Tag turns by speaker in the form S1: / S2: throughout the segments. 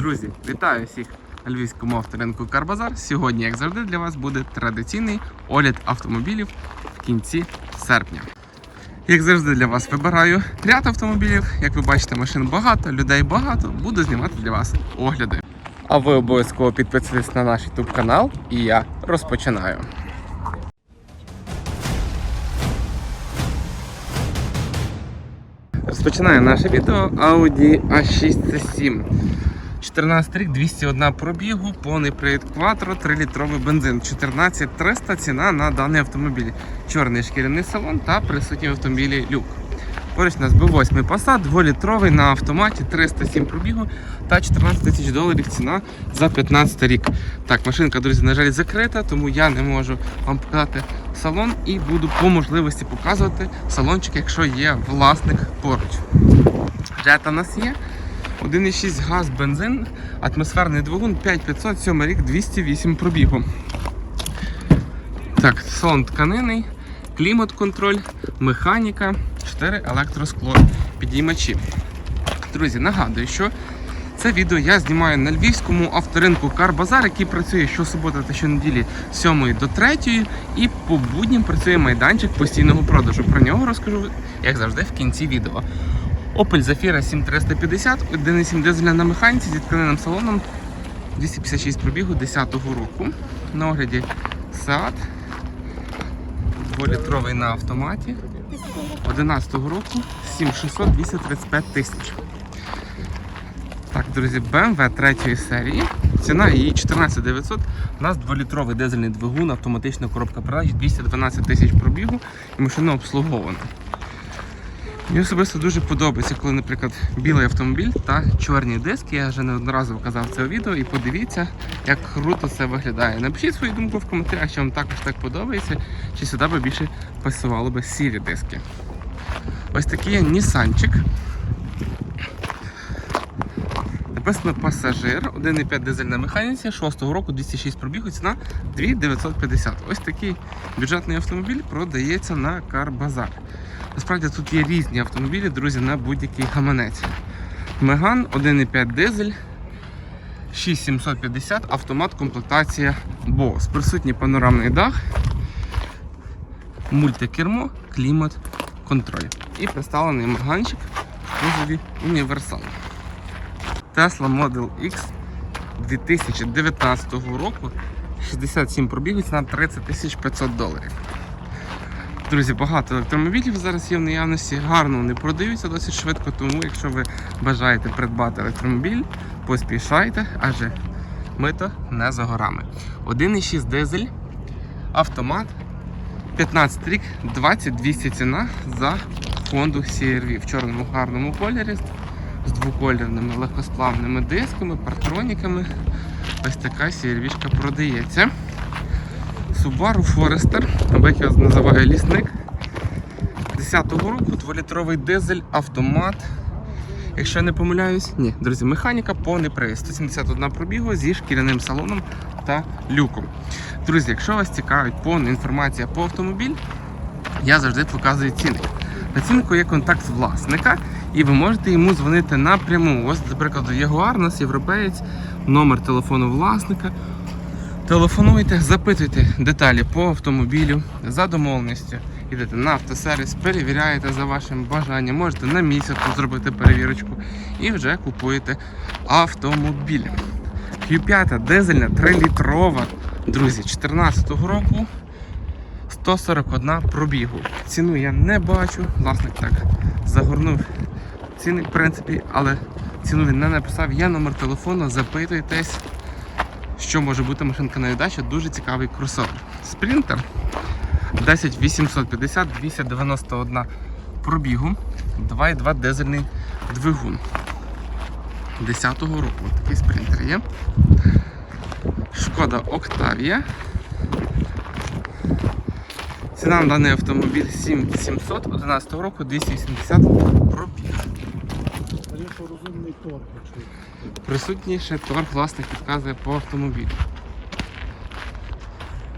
S1: Друзі, вітаю всіх на львівському авторинку Карбазар. Сьогодні, як завжди, для вас буде традиційний огляд автомобілів в кінці серпня. Як завжди, для вас вибираю ряд автомобілів. Як ви бачите, машин багато, людей багато. Буду знімати для вас огляди. А ви обов'язково підписуйтесь на наш YouTube канал, і я розпочинаю. Розпочинаю наше відео Audi A6 C7. 14 рік, 201 пробігу, повний привід Quattro, 3-літровий бензин. 14300 ціна на даний автомобіль. Чорний шкіряний салон та присутній в автомобілі люк. Поруч у нас B8 Passat, 2-літровий на автоматі, 307 пробігу та 14 тисяч доларів ціна за 15 рік. Так, машинка, друзі, на жаль, закрита, тому я не можу вам показати салон і буду по можливості показувати салончик, якщо є власник поруч. Джета у нас є. 1,6 газ, бензин, атмосферний двигун 5500, 7 рік, 208 пробігу. Так, салон тканинний, клімат-контроль, механіка, 4 електроскло, підіймачі. Друзі, нагадую, що це відео я знімаю на львівському авторинку Карбазар, який працює щосуботи та щонеділі з 7 до 3 і по буднім працює майданчик постійного продажу. Про нього розкажу, як завжди, в кінці відео. Opel Zafira 7350, 1,7 дизеля на механіці зі тканинним салоном 256 пробігу 10-го року. На огляді Seat 2-літровий на автоматі 11-го року 7600 235 тисяч. Так, друзі, BMW 3 серії. Ціна її 14900. У нас 2-літровий дизельний двигун, автоматична коробка передач, 212 тисяч пробігу і машина обслугована. Мені особисто дуже подобається, коли, наприклад, білий автомобіль та чорні диски. Я вже неодноразово казав це у відео і подивіться, як круто це виглядає. Напишіть свою думку в коментарях, чи вам також так подобається, чи сюди би більше пасувало би сірі диски. Ось такий Нісанчик. Написано пасажир, 1,5 дизель на механіці, 6-го року 206 пробігу, ціна 2950. Ось такий бюджетний автомобіль продається на Карбазар. Насправді тут є різні автомобілі, друзі, на будь-який гаманець. Меган 1,5 дизель, 6750, автомат, комплектація BOS. Присутній панорамний дах, мультикермо, клімат, контроль. І представлений меганчик в кузові універсал. Tesla Model X 2019 року 67 пробігів, ціна 30 500 доларів. Друзі, багато електромобілів зараз є в наявності, гарно вони продаються досить швидко, тому якщо ви бажаєте придбати електромобіль, поспішайте, адже мито не за горами. 1,6 дизель, автомат, 15 рік, 2200 ціна за Honda CR-V в чорному гарному кольорі з двокольорними легкосплавними дисками, партроніками. Ось така CR-V продається. Subaru Forester, або як його називає лісник. 10-го року 2-літровий дизель, автомат. Якщо я не помиляюсь, ні, друзі, механіка повний привід. 171 пробігу зі шкіряним салоном та люком. Друзі, якщо вас цікавить повна інформація по автомобіль, я завжди показую ціни. На цінку є контакт власника, і ви можете йому дзвонити напряму. Ось, наприклад, Ягуар, у нас європеєць, номер телефону власника. Телефонуйте, запитуйте деталі по автомобілю за домовленістю. Йдете на автосервіс, перевіряєте за вашим бажанням, можете на місяць зробити перевірочку і вже купуєте автомобіль. Q5 дизельна 3-літрова, друзі, 2014 року 141 пробігу. Ціну я не бачу, власник так загорнув ціни, в принципі, але ціну він не написав. Є номер телефону, запитуйтесь що може бути машинка на віддачі, дуже цікавий кросовер. Спринтер 10850 291 пробігу, 2,2 дизельний двигун. 10-го року такий спринтер є. Шкода Октавія. Ціна на даний автомобіль 7700 11 року 280 пробіг.
S2: Розумний торг, якщо
S1: Присутній ще торг власник підказує по автомобілю.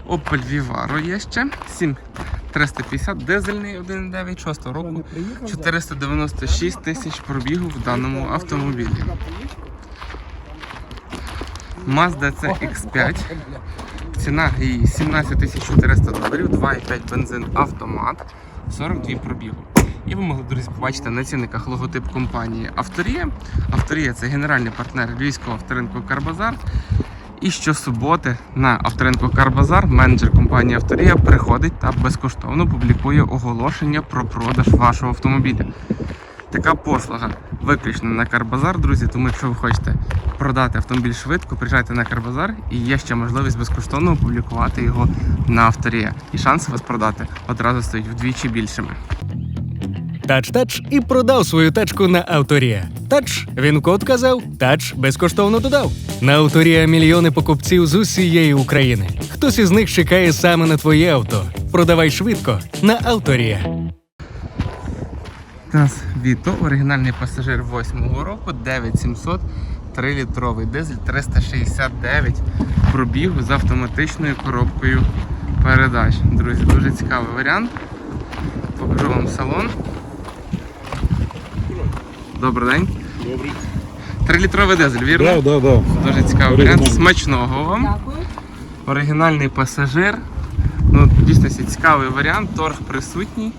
S1: Opel Vivaro є ще 7350 дизельний 1.9 6
S2: Що,
S1: року. 496 тисяч пробігу в даному автомобілі. Mazda CX5. Ціна її 17 400 доларів, 2,5 бензин автомат, 42 пробігу. І ви могли, друзі, побачити на цінниках логотип компанії Авторія. Авторія це генеральний партнер львівського авторинку Карбазар. І щосуботи на авторинку Карбазар менеджер компанії Авторія приходить та безкоштовно публікує оголошення про продаж вашого автомобіля. Така послуга виключно на Карбазар, друзі. Тому якщо ви хочете продати автомобіль швидко, приїжджайте на Карбазар і є ще можливість безкоштовно опублікувати його на авторія. І шанси вас продати одразу стають вдвічі більшими.
S3: Тач-тач і продав свою тачку на Авторія. Тач він код казав, тач безкоштовно додав. На Авторія мільйони покупців з усієї України. Хтось із них чекає саме на твоє авто. Продавай швидко на Авторія.
S1: У нас Віто, оригінальний пасажир 8-го року, 9700, 3-літровий дизель 369 пробігу з автоматичною коробкою передач. Друзі, дуже цікавий варіант. Покажу вам салон. Добрий день.
S2: Добрий.
S1: 3-літровий дизель, вірно?
S2: Да, да, да.
S1: Дуже цікавий варіант. Смачного вам.
S4: Дякую.
S1: Оригінальний пасажир. Ну, дійсно цікавий варіант, торг присутній.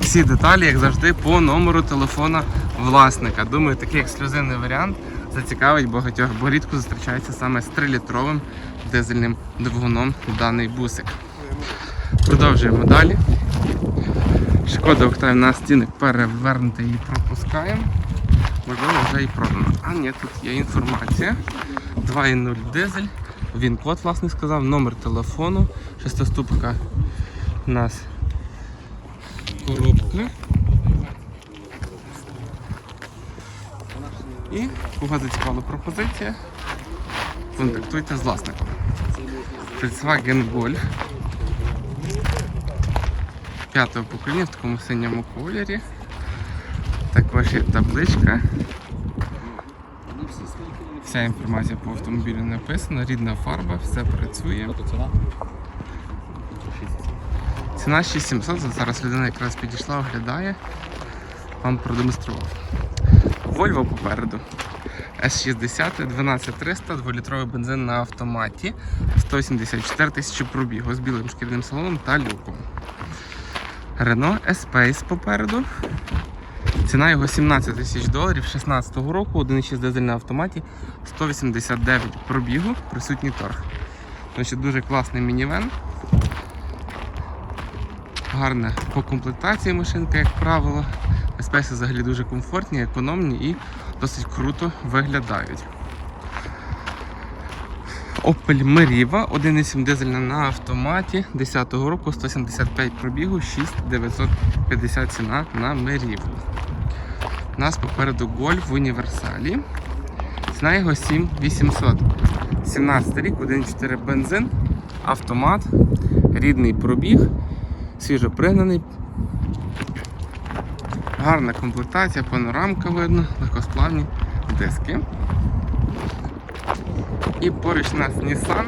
S1: Всі деталі, як завжди, по номеру телефона власника. Думаю, такий ексклюзивний варіант зацікавить багатьох, бо рідко зустрічається саме з 3-літровим дизельним двигуном даний бусик. Продовжуємо далі. Шкода Октавія на стінок перевернути її пропускаємо. Можливо, вже і продано. А ні, тут є інформація. 2.0 дизель. Він код, власне сказав, номер телефону, шестиступка у нас коробка. І кого зацікавила пропозиція, контактуйте з власником. Volkswagen Golf. П'ятого покоління в такому синьому кольорі. Також є табличка. Вся інформація по автомобілю написана, рідна фарба, все працює. Ціна 6700, зараз людина якраз підійшла, оглядає, вам продемонстрував. Volvo попереду. S60 12300, 2-літровий бензин на автоматі, 174 тисячі пробігу з білим шкіряним салоном та люком. Renault Espace попереду. Ціна його 17 тисяч доларів 16-го року, 1,6 дизель на автоматі, 189 пробігу, присутній торг. Значить, дуже класний мінівен. Гарна по комплектації машинка, як правило. Еспесі взагалі дуже комфортні, економні і досить круто виглядають. Opel Meriva 1,7 дизельна на автоматі 10-го року 175 пробігу, 6950 ціна на Meriva. У нас попереду Golf в універсалі. Ціна його 7800. 17 рік, 1,4 бензин, автомат, рідний пробіг, свіжо пригнаний. Гарна комплектація, панорамка видно, легкосплавні диски. І поруч у нас Nissan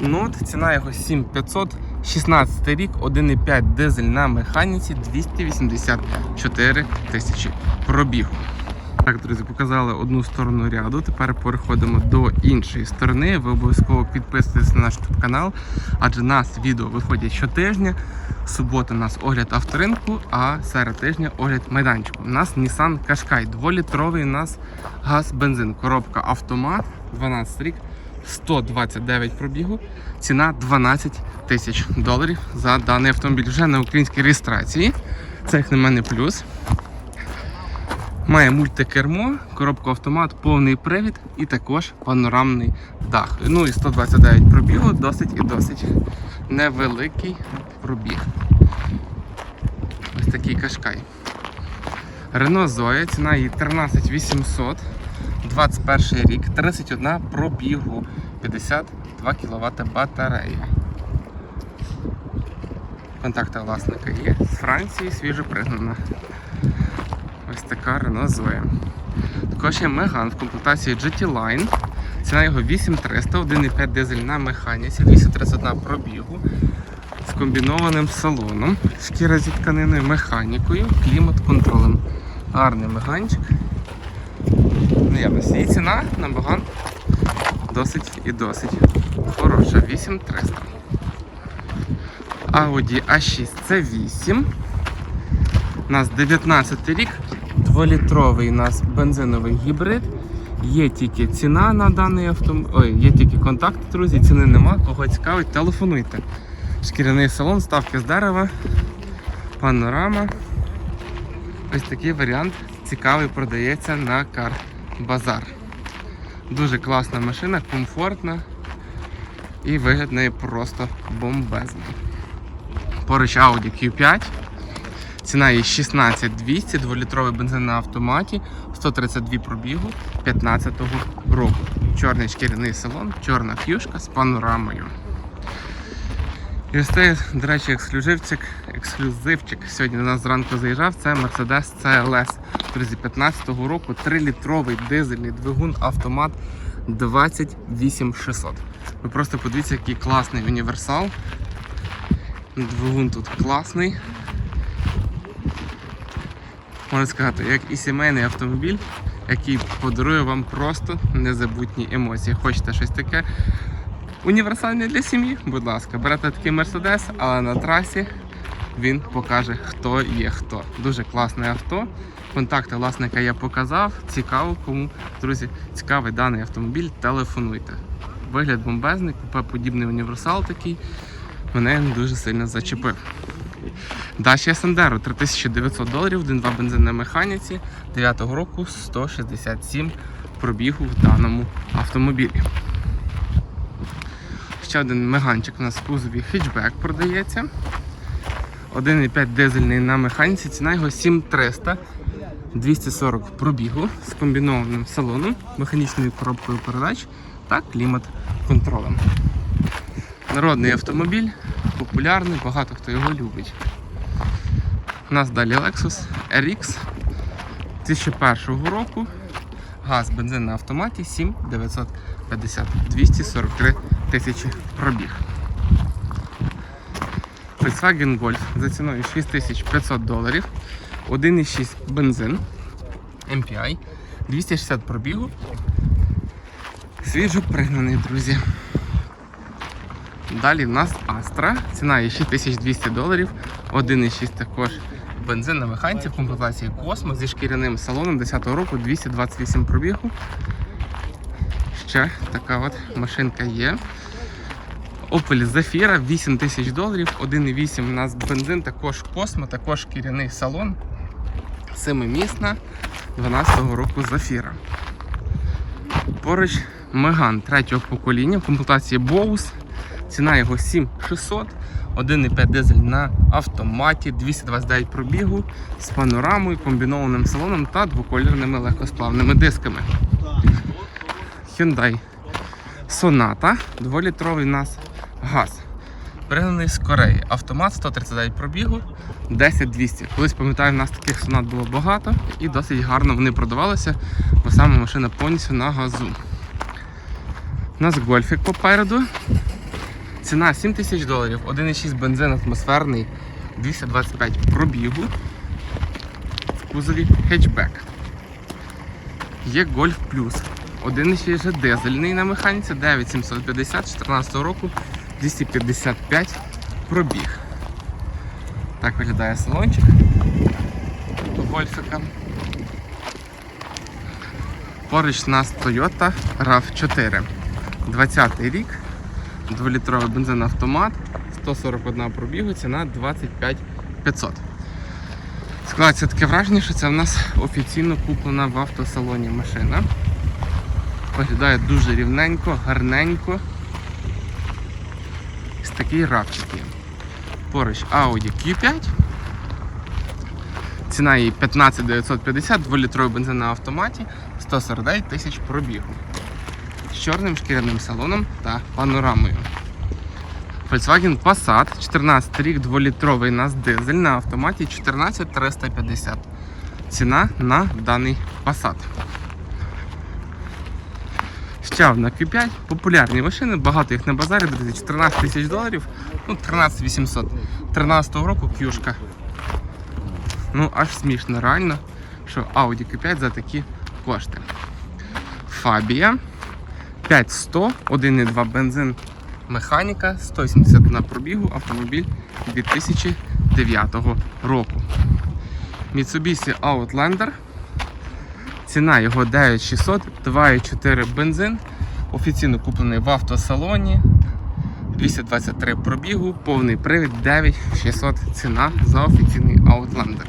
S1: Note, ціна його 7500, 16 рік, 1,5 дизель на механіці, 284 тисячі пробігу. Так, друзі, показали одну сторону ряду. Тепер переходимо до іншої сторони. Ви обов'язково підписуйтесь на наш канал, адже нас відео виходять щотижня. Субота у нас огляд авторинку, а серед тижня огляд майданчику. У нас Nissan Qashqai, 2-літровий у нас газ-бензин. Коробка автомат, 12 рік, 129 пробігу. Ціна 12 тисяч доларів за даний автомобіль. Вже на українській реєстрації. Це як на мене плюс. Має мультикермо, коробку автомат, повний привід і також панорамний дах. Ну і 129 пробігу, досить і досить невеликий пробіг. Ось такий кашкай. Рено Zoe, ціна її 13800, 21 рік, 31 пробігу, 52 кВт батарея. Контакти власника є. З Франції свіжо пригнана. Ось така Renault Zoe. Також є Megane в комплектації GT Line. Ціна його 8300, 1,5 дизель на механіці, 231 пробігу з комбінованим салоном, шкіра зі тканиною, механікою, клімат-контролем. Гарний меганчик. Наявності. І ціна на Megane досить і досить хороша. 8300. Audi A6 це 8. У нас 19 рік, 2-літровий у нас бензиновий гібрид. Є тільки ціна на даний автомобіль. Ой, є тільки контакт, друзі, ціни нема. Кого цікавить, телефонуйте. Шкіряний салон, ставки з дерева, панорама. Ось такий варіант цікавий продається на Кар Базар. Дуже класна машина, комфортна і вигляд неї просто бомбезний. Поруч Audi Q5. Ціна її 16200, 2-літровий бензин на автоматі, 132 пробігу 15-го року. Чорний шкіряний салон, чорна фюшка з панорамою. І ось цей, до речі, ексклюзивчик, ексклюзивчик сьогодні до нас зранку заїжджав. Це Mercedes CLS. Друзі, 15-го року 3-літровий дизельний двигун автомат 28600. Ви просто подивіться, який класний універсал. Двигун тут класний. Можна сказати, як і сімейний автомобіль, який подарує вам просто незабутні емоції. Хочете щось таке універсальне для сім'ї? Будь ласка, берете такий Mercedes, але на трасі він покаже, хто є хто. Дуже класне авто. Контакти власника я показав. Цікаво, кому, друзі, цікавий даний автомобіль, телефонуйте. Вигляд бомбезний, купе подібний універсал такий. Мене він дуже сильно зачепив. Dacia Sandero 3900 доларів, 1.2 бензин на механіці 9 року 167 пробігу в даному автомобілі. Ще один меганчик у нас в кузові хетчбек продається. 1,5 дизельний на механіці, ціна його 7300, 240 пробігу з комбінованим салоном, механічною коробкою передач та клімат-контролем. Народний автомобіль, популярний, багато хто його любить. У нас далі Lexus RX 2001 року. Газ, бензин на автоматі 7950 243 тисячі пробіг. Volkswagen Golf за ціною 6500 доларів. 1,6 бензин MPI 260 пробігу. Свіжо пригнаний, друзі. Далі в нас Astra. Ціна є 6200 доларів. 1,6 також бензин на механіці в комплектації Космос зі шкіряним салоном 10-го року 228 пробігу. Ще така от машинка є. Opel Zafira 8 тисяч доларів, 1,8 у нас бензин, також Космо, також шкіряний салон. Семимісна 12-го року Zafira. Поруч Меган третього покоління в комплектації Bose. Ціна його 7600, 1,5 дизель на автоматі, 229 пробігу з панорамою, комбінованим салоном та двокольорними легкосплавними дисками. Hyundai Sonata, 2-літровий у нас газ. Пригнаний з Кореї. Автомат 139 пробігу, 10200. Колись пам'ятаю, в нас таких сонат було багато і досить гарно вони продавалися, бо саме машина повністю на газу. У нас гольфік попереду. Ціна 7 тисяч доларів, 1,6 бензин атмосферний, 225 пробігу. В кузові хетчбек. Є Golf Plus. 1,6 же дизельний на механіці, 9750 14 року, 255 пробіг. Так виглядає салончик у Гольфика. Поруч у нас Toyota RAV4. 20 рік. 2-літровий бензин автомат, 141 пробігу, ціна 25 500. Складається таке враження, що це в нас офіційно куплена в автосалоні машина. Виглядає дуже рівненько, гарненько. Ось такий рапчик є. Поруч Audi Q5. Ціна її 15 950, 2-літровий бензин на автоматі, 149 тисяч пробігу з чорним шкіряним салоном та панорамою. Volkswagen Passat, 14 рік, 2-літровий нас дизель на автоматі 14350. Ціна на даний Passat. Ще одна Q5, популярні машини, багато їх на базарі, друзі, 14 тисяч доларів, ну 13 800. 13 року кюшка. Ну, аж смішно, реально, що Audi Q5 за такі кошти. Фабія 5100, 1,2 бензин механіка, 170 на пробігу, автомобіль 2009 року. Mitsubishi Outlander. Ціна його 9600, 2,4 бензин. Офіційно куплений в автосалоні. 223 пробігу, повний привід 9600 ціна за офіційний Outlander.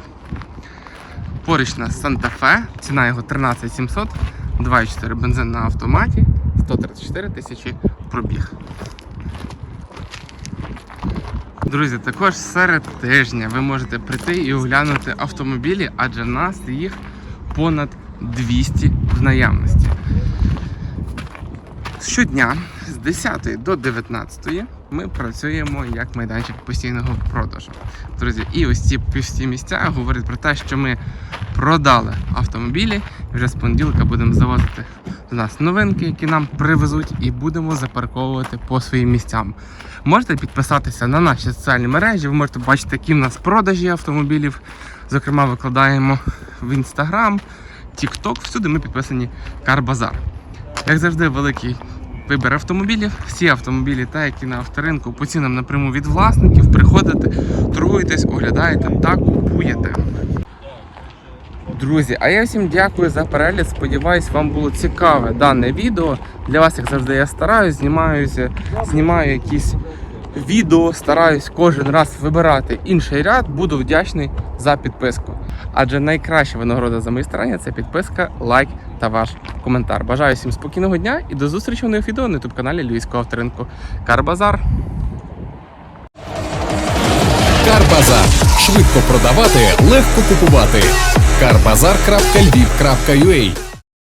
S1: Поруч на Santa Fe, ціна його 13700, 2,4 бензин на автоматі, 134 тисячі пробіг. Друзі, також серед тижня ви можете прийти і оглянути автомобілі, адже нас їх понад 200 в наявності. Щодня з 10 до 19 ми працюємо як майданчик постійного продажу. Друзі, і ось ці пусті місця говорять про те, що ми продали автомобілі. Вже з понеділка будемо завозити до нас новинки, які нам привезуть, і будемо запарковувати по своїм місцям. Можете підписатися на наші соціальні мережі, ви можете бачити, які в нас продажі автомобілів. Зокрема, викладаємо в Instagram, TikTok, всюди ми підписані Карбазар. Як завжди, великий вибір автомобілів. Всі автомобілі, та які на авторинку, по цінам напряму від власників, приходите, торгуєтесь, оглядаєте та купуєте. Друзі, а я всім дякую за перегляд. Сподіваюсь, вам було цікаве дане відео. Для вас, як завжди, я стараюсь, знімаюся, знімаю якісь відео, стараюсь кожен раз вибирати інший ряд. Буду вдячний за підписку. Адже найкраща винагорода за мої старання це підписка, лайк та ваш коментар. Бажаю всім спокійного дня і до зустрічі в нових відео на youtube каналі Львівського авторинку Карбазар.
S4: Карбазар. Швидко продавати, легко купувати. Карбазар.львів.ua